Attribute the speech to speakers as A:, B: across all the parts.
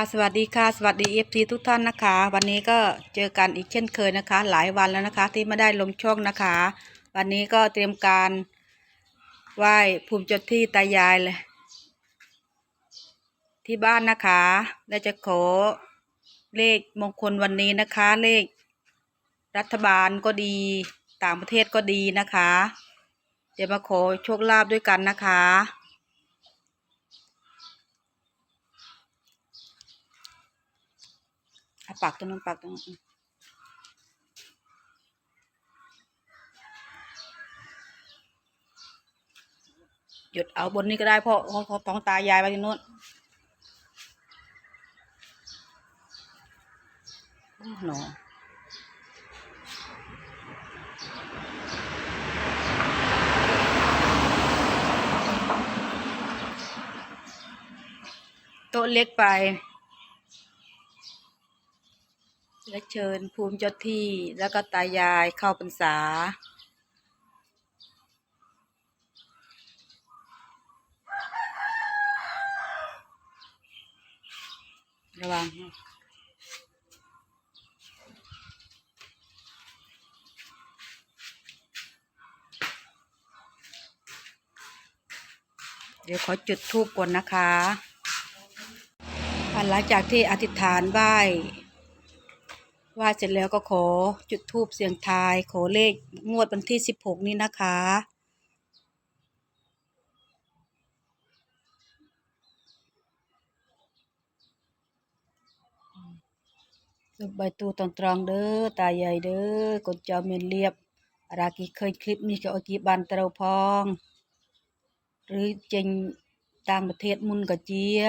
A: ค่ะสวัสดีค่ะสวัสดีเอฟซีทุกท่านนะคะ วันนี้ก็เจอกันอีกเช่นเคยนะคะ หลายวันแล้วนะคะ ที่ไม่ได้ลงช่องนะคะ วันนี้ก็เตรียมการไหว้ภูมิเจ้าที่ตายายเลย ที่บ้านนะคะและจะขอเลขมงคลวันนี้นะคะ เลข รัฐบาลก็ดีต่างประเทศก็ดีนะคะ เดี๋ยวมาขอโชคลาภด้วยกันนะคะ อะปักตรงนู้นปักตรงนู้นหยุดเอาบนนี้ก็ได้เพราะเขาเขาต้องตายายไปที่นู้นโอ้หนอโต๊ะเล็กไป และเชิญภูมิเจ้าที่แล้วก็ตายายเข้าพรรษา ระวังเดี๋ยวขอจุดธูปก่อนนะคะ หลังจากที่อธิษฐานไหว้ ไหว่าเสร็จแล้วก็ขอจุดธูปเสียงทาย ขอเลขงวดวันที่สิบหกนี้นะคะ สบใบตูตอนตรองเด้อ ตาใหญ่เด้อกดเจ้าเมนเรียบอารากีเคยคลิปนี้ก็เอากีบันเตาพอง หรือเจงต่างประเทศมุนกับเจีย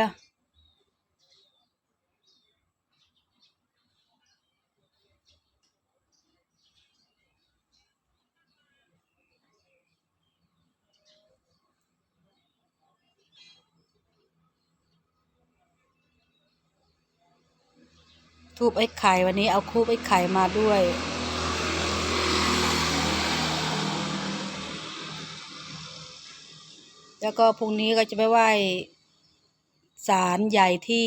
A: ทูบไอ้ไข่วันนี้เอาคูบไอ้ไข่มาด้วย แล้วก็พรุ่งนี้ก็จะไปไหว้ศาลใหญ่ที่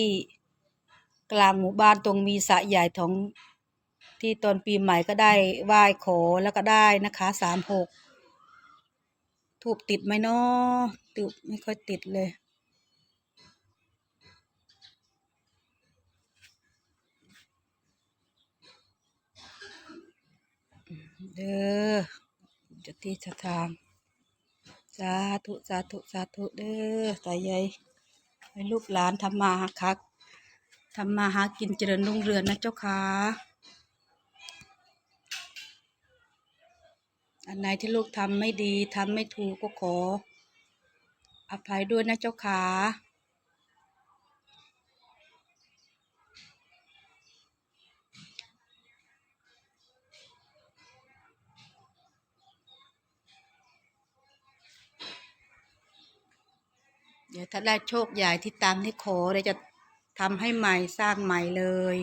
A: กลางหมู่บ้านตรงมีสระใหญ่ของที่ตอนปีใหม่ก็ได้ไหว้ขอแล้วก็ได้นะคะสามหกทูบติดไหมเนาะติดไม่ค่อยติดเลย ด้อจะที่จะทางสาธุสาธุสาธุเด้อตายายให้ลูกหลานทำมาหาคักทำมาหากินเจริญรุ่งเรืองนะเจ้าค่ะอันไหนที่ลูกทำไม่ดีทำไม่ถูกก็ขออภัยด้วยนะเจ้าค่ะ ดี๋ยวถ้าได้โชคใหญ่ที่ตามที่ขอเดี๋ยวจะทำให้ใหม่สร้างใหม่เลย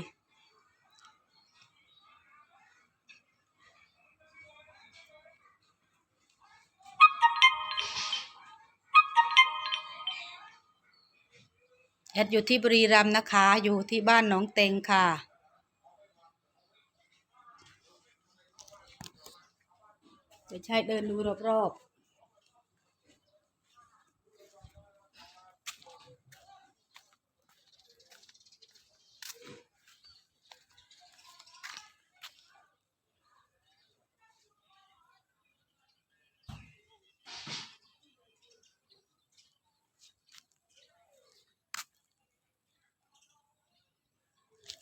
A: แอดอยู่ที่บุรีรัมย์นะคะ อยู่ที่บ้านหนองเต็งค่ะเดี๋ยวใช้เดินดูรอบๆ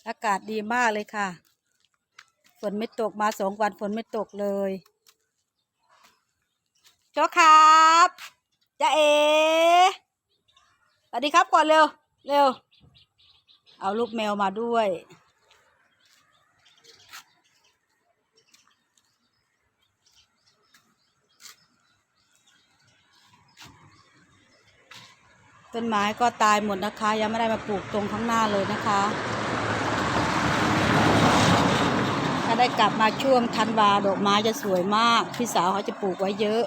A: อากาศดีมากเลยค่ะ ฝนไม่ตกมาสองวันฝนไม่ตกเลยโจ้ครับจ้าเอสวัสดีครับก่อนเร็ว เร็ว เอาลูกแมวมาด้วย ต้นไม้ก็ตายหมดนะคะ ยังไม่ได้มาปลูกตรงข้างหน้าเลยนะคะ ถ้า ได้กลับมาช่วงธันวาดอกไม้จะสวยมาก พี่สาวเขาจะปลูกไว้เยอะ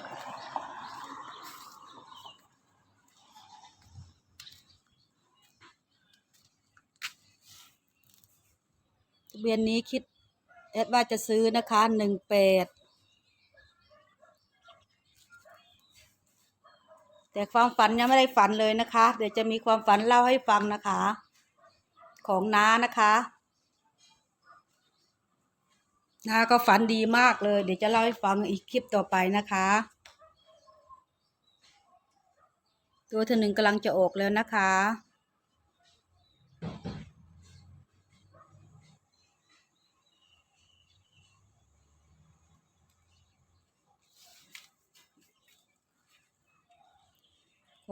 A: ทะเบียนนี้คิดแอดว่าจะซื้อนะคะหนึ่งแปดแต่ความฝันยังไม่ได้ฝันเลยนะคะ เดี๋ยวจะมีความฝันเล่าให้ฟังนะคะ ของน้านะคะ น้าก็ฝันดีมากเลย เดี๋ยวจะเล่าให้ฟังอีกคลิปต่อไปนะคะ ตัวเธอหนึ่งกำลังจะออกแล้วนะคะ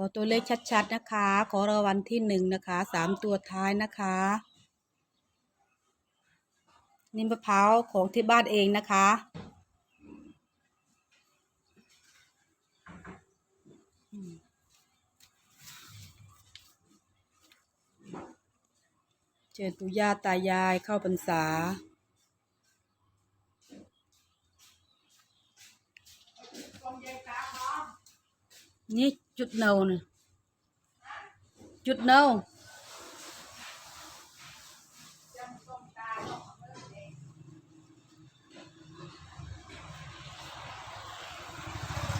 A: ขอตัวเลขชัดๆนะคะ ขอรางวัลที่หนึ่งนะคะ สามตัวท้ายนะคะ นี่มะพร้าวของที่บ้านเองนะคะ เชิญปู่ย่าตายายเข้าพรรษานี่จุดเนาเนี่ยจุดเนา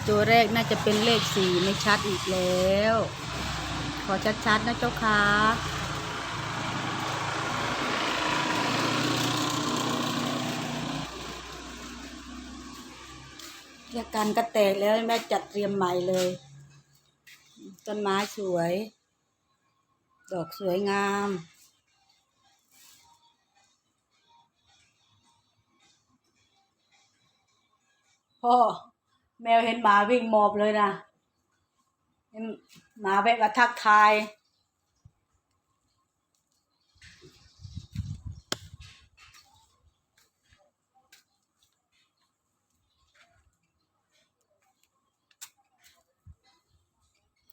A: ตัวแรกน่าจะเป็นเลขสี่ไม่ชัดอีกแล้ว ขอชัดๆนะเจ้าค่ะเรียกกันก็แตกแล้วแม่จัดเตรียมใหม่เลย ต้นไม้สวย ดอกสวยงามพ่อ แมวเห็นหมาวิ่งหมอบเลยนะเห็นหมาแวะมาทักทาย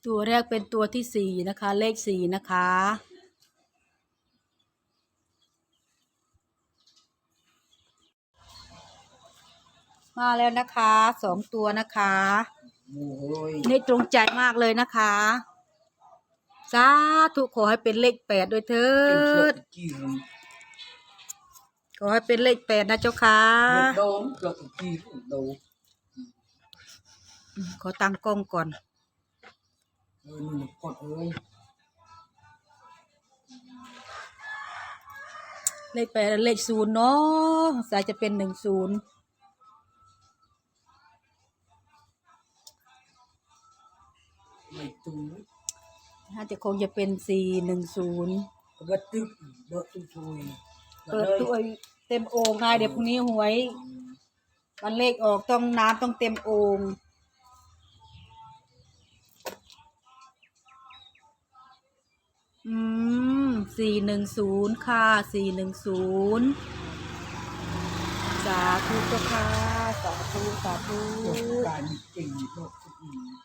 A: ตัวแรกเป็นตัวที่สี่นะคะ เลขสี่นะคะ มาแล้วนะคะสองตัวนะคะ
B: โอ้ย
A: นี่ตรงใจมากเลยนะคะสาธุขอให้เป็นเลขแปดด้วยเถิ
B: เป็นเชือ
A: ด
B: กจีน
A: ขอให้เป็นเลขแปดนะเจ้าค่ะ
B: เลือดโดนเชือกจีนโดน
A: ขอตั้งกล้องก่อน
B: เออนี่กดเอ้ย
A: เลขแปดเลขศูนย์เนาะสายจะเป็นหนึ่งศูนย์
B: ไม่ตู้
A: น่าจะคงจะเป็นสี่หนึ่งศูนย์
B: กระตึกเบิดตุ้ช่วย
A: เปิดตัวเต็มโอ่งไงเดี๋ยวพรุ่งนี้หวยวันเลขออกต้องน้ำต้องเต็มโอ่งอืมสี่หนึ่งศูนย์ค่ะสี่หนึ่งศูนย์สาธุเจ้าค่ะสาธุสาธุ
B: การเก่งโลกทุกที
A: อะเพชรดาพรมลายอดตาใหญ่เดียว
B: ยืดจ้องถ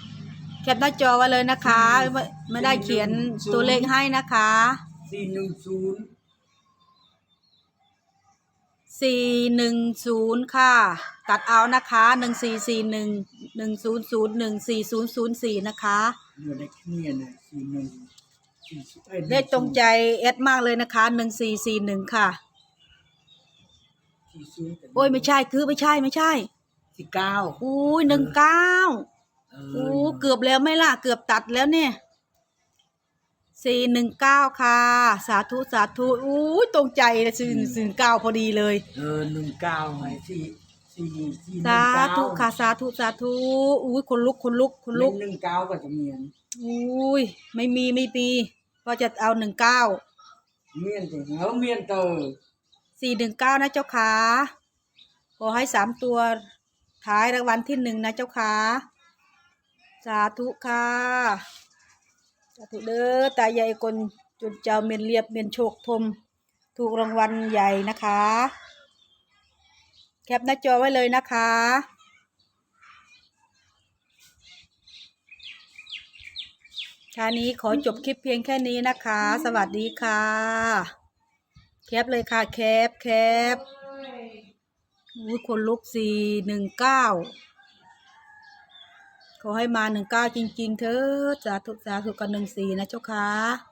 A: แคปหน้าจอไว้เลยนะคะ ไม่ไม่ได้เขียนตัวเลขให้นะคะ
B: สี่หนึ่งศูนย์
A: สี่หนึ่งศูนย์ค่ะ ตัดเอานะคะหนึ่งสี่สี่หนึ่งหนึ่งศูนย์ศูนย์หนึ่งสี่ศูนย์ศูนย์สี่นะคะ
B: เงินในเนี่ยนะสี่หนึ่งสี่สิบอ้ย
A: เลขตรงใจเอสมากเลยนะคะหนึ่งสี่สี่หนึ่งค่ะ
B: สี่ศูนย์แต่
A: โอ้ยไม่ใช่คือไม่ใช่ไม่ใช่
B: สี่เก้า
A: อุ้ยหนึ่งเก้า
B: เอ
A: โอ้
B: อ
A: เกือบแล้วไหม่ล่ะ เกือบตัดแล้วเนี่ยสี่หนึ่งเก้าค่ะ สาธุสาธุอู้ยตรงใจเลยสี่สี่เก้าพอดีเลย
B: เออหนึ่งเก้าไงสี่สี่สี่หนึ่ง
A: สา
B: เก้า
A: ธุค่ะสาธุสาธุอุ้ยคนลุกคนลุกคนลุก
B: หนึ่งเก้าก็จะเมียน
A: อุ้ยไม่มีไม่มีก็จะเอาหนึ่งเก้า
B: เมียนแต่เออเมียนเตอ
A: สี่หนึ่งเก้านะเจ้าค่ะขอให้สามตัวท้ายรางวัลที่หนึ่งนะเจ้าค่ะ สาธุค่ะสาธุเด้อตายายคนจุดเจ้าเมียนเรียบเมียนโชคทมถูถูกรางวัลใหญ่นะคะ แคปหน้าจอไว้เลยนะคะชานี้ขอจบคลิปเพียงแค่นี้นะคะ สวัสดีค่ะ แคปเลยค่ะ แคปแคปอุ้ยคนลุกสี่หนึ่งเก้า ขอให้มาหนึ่งเก้าจริง ๆ เธอะสาธุสาธุกันหนึ่งสี่นะเจ้าค่ะ